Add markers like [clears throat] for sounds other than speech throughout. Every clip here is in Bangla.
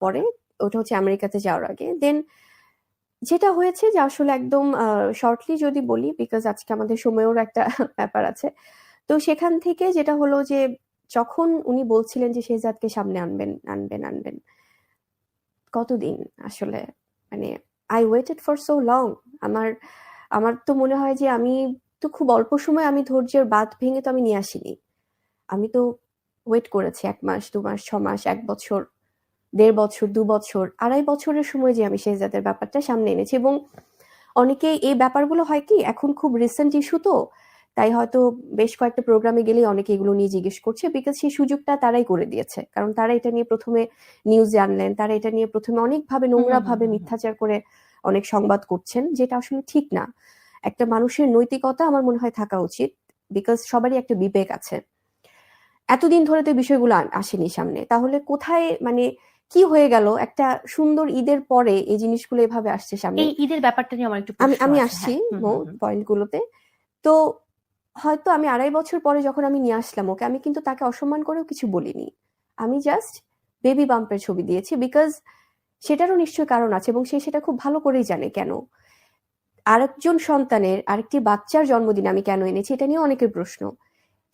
পরে, ওটা হচ্ছে আমেরিকাতে যাওয়ার আগে। দেন যেটা হয়েছে যে আসলে একদম শর্টলি যদি বলি বিকজ আজকে আমাদের সময়ের একটা [laughs] ব্যাপার আছে। তো সেখান থেকে যেটা হলো যে, যখন উনি বলছিলেন যে শেহজাদকে সামনে আনবেন আনবেন আনবেন, কতদিন আসলে মানে I waited for so long আমার আমার তো মনে হয় যে আমি তো খুব অল্প সময় আমি ধৈর্যের বাঁধ ভেঙে তো আমি নিয়ে আসিনি। আমি তো ওয়েট করেছি এক মাস, দু মাস, ছ মাস, এক বছর। দেড় বছর দু বছর আড়াই বছরের সময় যে আমি শেহজাদের ব্যাপারটা সামনে এনেছি এবং অনেকে এই ব্যাপারগুলো হয় কি এখন খুব রিসেন্ট ইস্যু তো তাই হয়তো বেশ কয়েকটা প্রোগ্রামে গেলেই অনেকে এগুলো নিয়ে জিজ্ঞেস করছে বিকজ সেই সুযোগটা তারাই করে দিয়েছে। কারণ তারা এটা নিয়ে প্রথমে নিউজ জানলেন তারা এটা নিয়ে প্রথমে অনেকভাবে নোংরা ভাবে মিথ্যাচার করে অনেক সংবাদ করছেন যেটা আসলে ঠিক না। একটা মানুষের নৈতিকতা আমার মনে হয় থাকা উচিত বিকজ সবারই একটা বিবেক আছে। এতদিন ধরে তো বিষয়গুলো আসেনি সামনে। তাহলে কোথায় মানে কি হয়ে গেল? একটা সুন্দর ঈদের পরে এই জিনিসগুলো এভাবে আসছে সামনে। এই ঈদের ব্যাপারটা নিয়ে আমার একটু আমি আমি আসছি হ্যাঁ, হুম, হুম, হুম। পয়েন্ট গুলোতে তো হয়তো আমি আড়াই বছর পরে যখন আমি নিয়ে আসলাম ওকে আমি কিন্তু তাকে অসম্মান করেও কিছু বলিনি। আমি জাস্ট বেবি বাম্পের ছবি দিয়েছি বিকজ সেটারও নিশ্চয় কারণ আছে এবং সে সেটা খুব ভালো করেই জানে কেন। আরেকজন সন্তানের আরেকটি বাচ্চার জন্মদিন আমি কেন এনেছি এটা নিয়ে অনেকের প্রশ্ন।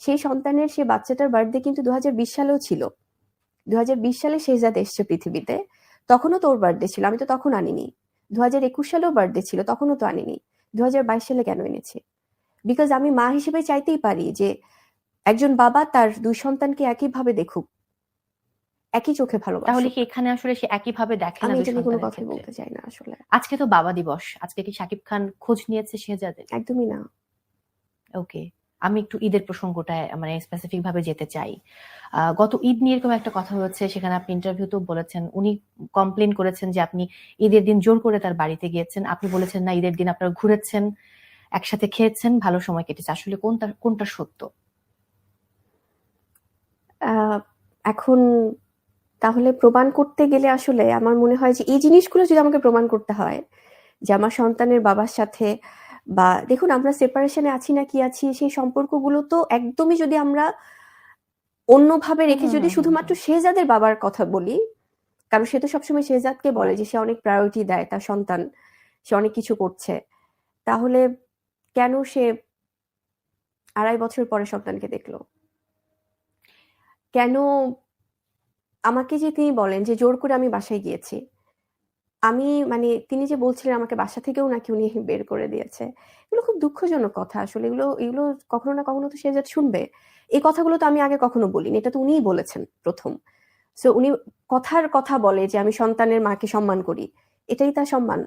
সেই সন্তানের সে বাচ্চাটার বার্থডে কিন্তু দু হাজার বিশ সালেও ছিল। দুহাজার বিশ সালে শেহজাদ এসছে পৃথিবীতে। তখনও তোর বার্থডে ছিল আমি তো তখন আনিনি। দু হাজার একুশ সালেও বার্থডে ছিল তখনও তো আনিনি। দুই হাজার বাইশ সালে কেন এনেছি? বিকজ আমি মা হিসেবে চাইতেই পারি যে একজন বাবা তার দুই সন্তানকে একইভাবে দেখুক একই চোখে ভালো তাহলে কি এখানে আসলে সে একই ভাবে দেখে না আমি এটা কোনো কথা বলতে চাই না আসলে। আজকে তো বাবা দিবস আজকে কি শাকিব খান খোঁজ নিয়েছে শেহজাদের? একদমই না। ওকে আমি একটু ঈদের প্রসঙ্গটা মানে স্পেসিফিক ভাবে যেতে চাই। গত ঈদ নিয়ে এরকম একটা কথা হচ্ছে সেখানে আপনি ইন্টারভিউতেও বলেছেন, উনি কমপ্লেন করেছেন যে আপনি ঈদের দিন জোর করে তার বাড়িতে গিয়েছেন। আপনি বলেছেন, না, ঈদের দিন আপনারা ঘুরেছেন, একসাথে খেয়েছেন, ভালো সময় কেটেছে। আসলে কোনটা কোনটা সত্য? এখন তাহলে প্রমাণ করতে গেলে আসলে আমার মনে হয় যে, এই জিনিসগুলো যদি আমাকে প্রমাণ করতে হয়, যে আমার সন্তানের বাবার সাথে বা দেখুন আমরা সেপারেশনে আছি না কি আছি সেই সম্পর্কগুলো তো একদমই যদি আমরা অন্যভাবে রেখে যদি শুধুমাত্র শেহজাদের বাবার কথা বলি কারণ সে তো সবসময় শেহজাদকে বলে যে সে অনেক প্রায়োরিটি দেয় তার সন্তান সে অনেক কিছু করছে। তাহলে কেন সে আড়াই বছর পরে সন্তানকে দেখল? কেন আমাকে যে তিনি বলেন যে জোর করে আমি বাসায় গিয়েছি। আমি মানে তিনি যে বলছিলেন আমাকে বাসা থেকেও নাকি উনি বের করে দিয়েছে, এগুলো খুব দুঃখজনক কথা। আসলে এগুলো এগুলো কখনো না কখনো তো সে যা শুনবে। এই কথাগুলো তো আমি আগে কখনো বলিনি, এটা তো উনিই বলেছেন প্রথম। সো উনি কথার কথা বলে যে আমি সন্তানের মাকে সম্মান করি, এটাই তার সম্মান।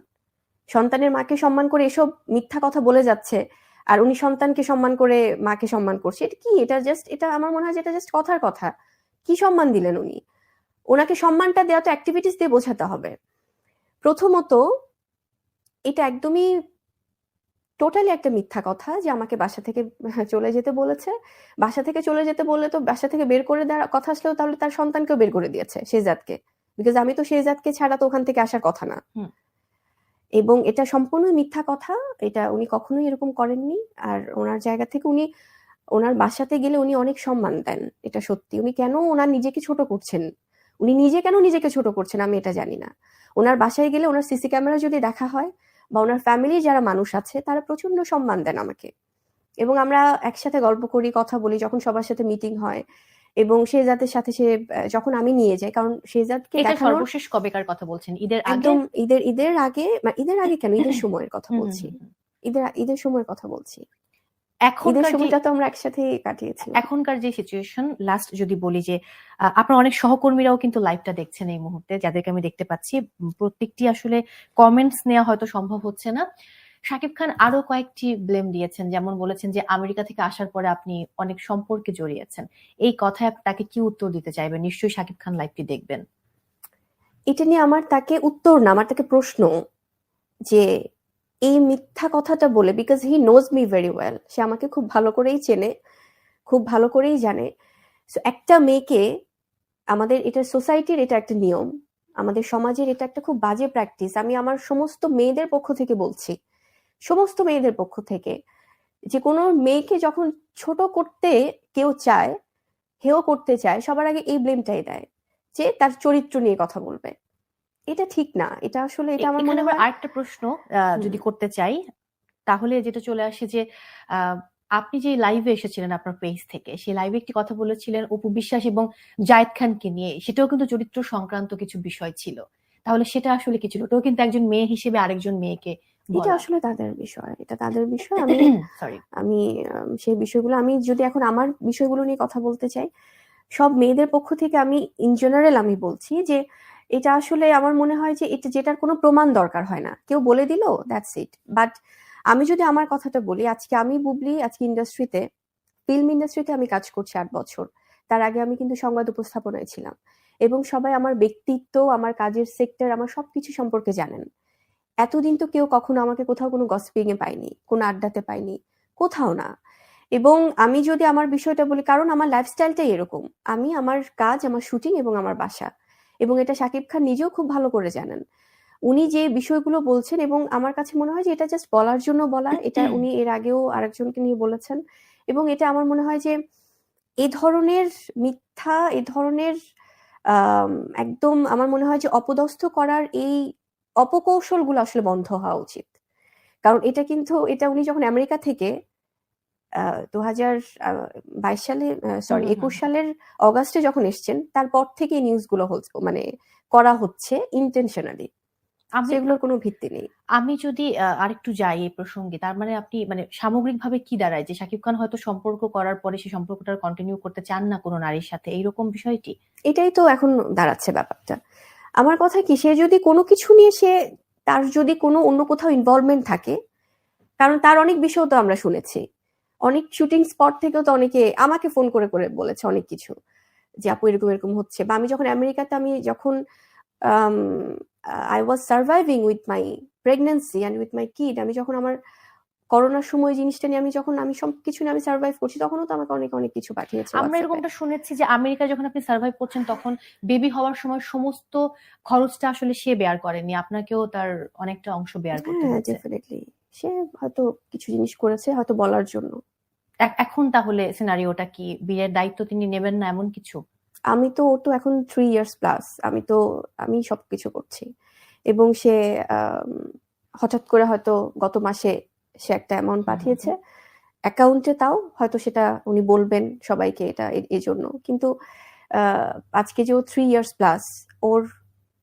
সন্তানের মাকে সম্মান করে এসব মিথ্যা কথা বলে যাচ্ছে, আর উনি সন্তানকে সম্মান করে মাকে সম্মান করছে, এটা কি? এটা জাস্ট এটা আমার মনে হয় যে এটা জাস্ট কথার কথা। কি সম্মান দিলেন উনি? ওনাকে সম্মানটা দেওয়া তো অ্যাক্টিভিটিস দিয়ে বোঝাতে হবে। প্রথমত এটা একদমই টোটালি একটা মিথ্যা কথা যে আমাকে বাসা থেকে চলে যেতে বলেছে। বাসা থেকে চলে যেতে বললে তো বাসা থেকে বের করে দেওয়ার কথা আসলেও তাহলে তার সন্তানকেও বের করে দিয়েছে শেহজাদকে বিকজ আমি তো শেহজাদকে ছাড়া তো ওখান থেকে আসার কথা না। এবং এটা সম্পূর্ণ মিথ্যা কথা। এটা উনি কখনোই এরকম করেননি। আর ওনার জায়গা থেকে উনি ওনার বাসাতে গেলে উনি অনেক সম্মান দেন। এটা সত্যি। উনি কেন ওনার নিজেকে ছোট করছেন? উনি নিজে কেন নিজেকে ছোট করছেন আমি এটা জানি না। ওনার বাসায় গেলে ওনার সিসি ক্যামেরা যদি দেখা হয় বা ওনার ফ্যামিলি যারা মানুষ আছে তারা প্রচণ্ড সম্মান দেন আমাকে। এবং আমরা একসাথে গল্প করি কথা বলি যখন সবার সাথে মিটিং হয় এবং শেহজাদের সাথে সে যখন আমি নিয়ে যাই কারণ শেহজাদকে এটা সর্বশেষ কবেকার কথা বলছেন? ঈদের একদম ঈদের ঈদের আগে মানে ঈদের আগে কেন? ঈদের [laughs] সময়ের কথা বলছি। ঈদের ঈদের সময়ের কথা বলছি। এখনকার যে সময়টা তো আমরা একসাথে কাটিয়েছি এখনকার যে সিচুয়েশন লাস্ট যদি বলি যে আপনার অনেক সহকর্মীরাও কিন্তু লাইভটা দেখছেন এই মুহূর্তে যাদেরকে আমি দেখতে পাচ্ছি। প্রত্যেকটি আসলে কমেন্টস নেওয়া হয়তো সম্ভব হচ্ছে না। শাকিব খান আরও কয়েকটি ব্লেম দিয়েছেন। যেমন বলেছেন যে আমেরিকা থেকে আসার পরে আপনি অনেক সম্পর্কে জড়িয়েছেন। এই কথায় তাকে কি উত্তর দিতে চাইবেন? নিশ্চয়ই শাকিব খান লাইভটি দেখবেন। এটা নিয়ে আমার তাকে উত্তর না আমার তাকে প্রশ্ন যে এই মিথ্যা কথাটা বলে because he knows me very well সে আমাকে খুব ভালো করেই চেনে খুব ভালো করেই জানে। So, একটা মেয়েকে আমাদের এটা সোসাইটির এটা একটা নিয়ম আমাদের সমাজের এটা একটা খুব বাজে প্র্যাকটিস আমি আমার সমস্ত মেয়েদের পক্ষ থেকে বলছি সমস্ত মেয়েদের পক্ষ থেকে যে কোনো মেয়েকে যখন ছোট করতে কেউ চায় হেও করতে চায় সবার আগে এই ব্লেমটাই দেয় যে তার চরিত্র নিয়ে কথা বলবে। এটা ঠিক না। এটা আসলে এটা আমার মনে হয় আরেকটা প্রশ্ন যদি করতে চাই তাহলে যেটা চলে আসে যে আহ, আপনি যে লাইভে এসেছিলেন আপনার পেজ থেকে সেই লাইভে একটি কথা বলেছিলেন অপু বিশ্বাস এবং জায়েদ খানকে নিয়ে। সেটাও কিন্তু চরিত্র সংক্রান্ত কিছু বিষয় ছিল। তাহলে সেটা আসলে কি ছিল? ওটাও কিন্তু একজন মেয়ে হিসেবে আরেকজন মেয়েকে এটা আসলে তাদের বিষয়। এটা তাদের বিষয়। [clears throat] আমি সরি আমি সেই বিষয়গুলো আমি যদি এখন আমার বিষয়গুলো নিয়ে কথা বলতে চাই সব মেয়েদের পক্ষ থেকে আমি ইন জেনারেল আমি বলছি যে এটা আসলে আমার মনে হয় যে এটা, যেটার কোনো প্রমাণ দরকার হয় না। কেউ বলে দিল দ্যাটস ইট বাট আমি যদি আমার কথাটা বলি, আজকে আমি বুবলি, আজকে ইন্ডাস্ট্রিতে, ফিল্ম ইন্ডাস্ট্রিতে আমি কাজ করছি আট বছর। তার আগে আমি কিন্তু সংবাদ উপস্থাপনায় ছিলাম। এবং সবাই আমার ব্যক্তিত্ব, আমার কাজের সেক্টর আমার সবকিছু সম্পর্কে জানেন। এতদিন তো কেউ কখনো আমাকে কোথাও কোনো গসিপিং এ পাইনি কোনো আড্ডাতে পাইনি কোথাও না। এবং আমি যদি আমার বিষয়টা বলি, কারণ আমার লাইফস্টাইলটাই এরকম। আমি, আমার কাজ, আমার শুটিং এবং আমার বাসা। এবং এটা শাকিব খান নিজেও খুব ভালো করে জানেন। উনি যে বিষয়গুলো বলছেন এবং আমার কাছে মনে হয় যে এটা জাস্ট বলার জন্য বলা এটা উনি এর আগেও আরেকজনকে নিয়ে বলেছেন। এবং এটা আমার মনে হয় যে এ ধরনের মিথ্যা এ ধরনের একদম আমার মনে হয় যে অপদস্থ করার এই অপকৌশলগুলো আসলে বন্ধ হওয়া উচিত। কারণ এটা কিন্তু এটা উনি যখন আমেরিকা থেকে দু হাজার বাইশ সালে সরি একুশ সালের অগাস্টে যখন এসছেন তারপর থেকে এই নিউজগুলো মানে করা হচ্ছে ইন্টেনশনালি আমি সেগুলোর কোনো ভিত্তি নেই। আমি যদি আরেকটু যাই এই প্রসঙ্গে তার মানে আপনি মানে সামগ্রিকভাবে কি দাঁড়ায়? যে শাকিব খান হয়তো সম্পর্ক করার পরে সেই সম্পর্কটা কন্টিনিউ করতে চান না কোনো নারীর সাথে এইরকম বিষয়টি? এটাই তো এখন দাঁড়াচ্ছে ব্যাপারটা। আমার কথা কি সে যদি কোনো কিছু নিয়ে সে তার যদি কোনো অন্য কোথাও ইনভলভমেন্ট থাকে কারণ তার অনেক বিষয় তো আমরা শুনেছি। অনেক শুটিং স্পট থেকেও তো অনেকে আমাকে ফোন করে করে বলেছে অনেক কিছু যে আপু এরকম এরকম হচ্ছে। বা আমি যখন আমেরিকাতে আমি যখন I was surviving with my pregnancy and with my kid আমি যখন আমার করোনার সময় জিনিসটা নিয়ে আমি যখন আমি সব কিছু নিয়ে আমি সার্ভাইভ করছি তখনও তো আমাকে অনেক অনেক কিছু পাঠিয়েছে আমরা। এরকমটা শুনেছি যে আমেরিকা যখন আপনি সার্ভাইভ করছেন তখন বেবি হওয়ার সময় সমস্ত খরচটা আসলে সে বেয়ার করেনি। আপনাকেও তার অনেকটা অংশ বেয়ার করতে হ্যাঁ ডেফিনেটলি সে হয়তো কিছু জিনিস করেছে হয়তো বলার জন্য। এখন তাহলে সিনারিওটা কি? বিয়ের দায়িত্ব তিনি নেবেন না এমন কিছু? আমি তো ওর তো এখন থ্রি ইয়ার্স প্লাস আমি তো আমি সবকিছু করছি। এবং সে হঠাৎ করে হয়তো গত মাসে সে একটা অ্যামাউন্ট পাঠিয়েছে। অ্যাকাউন্টে তাও হয়তো সেটা উনি বলবেন সবাইকে এটা এই জন্য কিন্তু আজকে যে ও থ্রি ইয়ার্স প্লাস ওর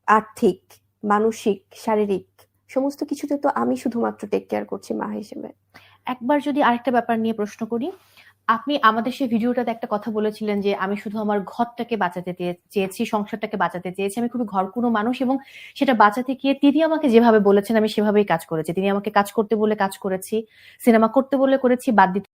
আর্থিক মানসিক শারীরিক সমস্ত কিছুতে তো আমি শুধুমাত্র টেক কেয়ার করছি মা হিসেবে। একবার যদি আরেকটা ব্যাপার নিয়ে প্রশ্ন করি, আপনি আমাদের সেই ভিডিওটাতে একটা কথা বলেছিলেন যে, আমি শুধু আমার ঘরটাকে বাঁচাতে চেয়ে- চেয়েছি, সংসারটাকে বাঁচাতে চেয়েছি, আমি খুবই ঘর কোনো মানুষ এবং সেটা বাঁচাতে গিয়ে তিনি আমাকে যেভাবে বলেছেন, আমি সেভাবেই কাজ করেছি। তিনি আমাকে কাজ করতে বলে কাজ করেছি, সিনেমা করতে বলে করেছি, বাদ দিতে